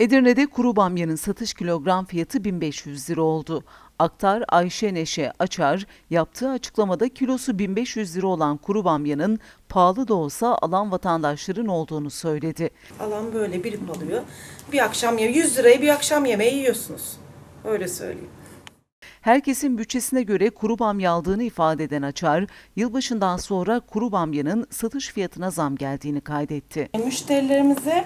Edirne'de kuru bamyanın satış kilogram fiyatı 1500 lira oldu. Aktar Ayşe Neşe Açar yaptığı açıklamada kilosu 1500 lira olan kuru bamyanın pahalı da olsa alan vatandaşların olduğunu söyledi. Alan böyle birip alıyor. Bir akşam yemeği 100 liraya bir akşam yemeği yiyorsunuz. Öyle söyleyeyim. Herkesin bütçesine göre kuru bamya aldığını ifade eden Açar, yılbaşından sonra kuru bamyanın satış fiyatına zam geldiğini kaydetti. Müşterilerimize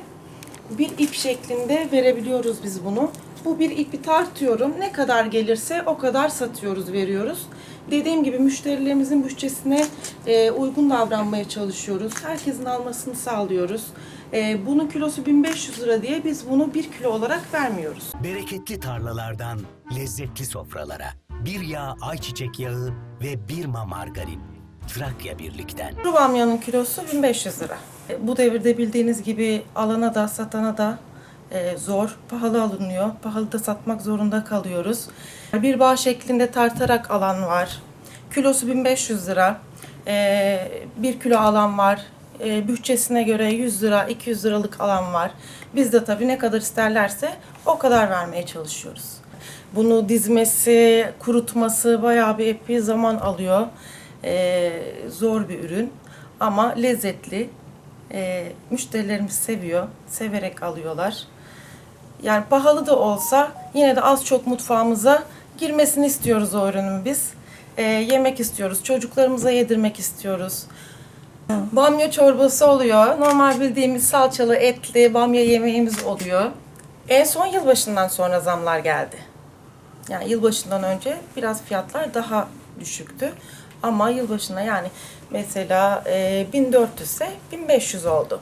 bir ip şeklinde verebiliyoruz biz bunu. Bu bir ipi tartıyorum. Ne kadar gelirse o kadar satıyoruz, veriyoruz. Dediğim gibi müşterilerimizin bütçesine e, uygun davranmaya çalışıyoruz. Herkesin almasını sağlıyoruz. E, bunun kilosu 1500 lira diye biz bunu 1 kilo olarak vermiyoruz. Bereketli tarlalardan lezzetli sofralara. Bir yağ ayçiçek yağı ve bir ma margarin. Trakya Birlik'ten. Kuru bamyanın kilosu 1500 lira. E, Bu devirde bildiğiniz gibi alana da satana da e, zor, pahalı alınıyor. Pahalı da satmak zorunda kalıyoruz. Bir bağ şeklinde tartarak alan var. Kilosu 1500 lira. E, bir kilo alan var. Bütçesine göre 100 lira, 200 liralık alan var. Biz de tabii ne kadar isterlerse o kadar vermeye çalışıyoruz. Bunu dizmesi, kurutması bayağı bir epey zaman alıyor. Zor bir ürün ama lezzetli. Ee, müşterilerimiz seviyor, severek alıyorlar. Yani pahalı da olsa yine de az çok mutfağımıza girmesini istiyoruz o ürünün biz. Ee, yemek istiyoruz, çocuklarımıza yedirmek istiyoruz. Bamya çorbası oluyor. Normal bildiğimiz salçalı, etli bamya yemeğimiz oluyor. En son yılbaşından sonra zamlar geldi. Yani yılbaşından önce biraz fiyatlar daha düşüktü. Ama yılbaşına yani mesela e, 1400 ise 1500 oldu.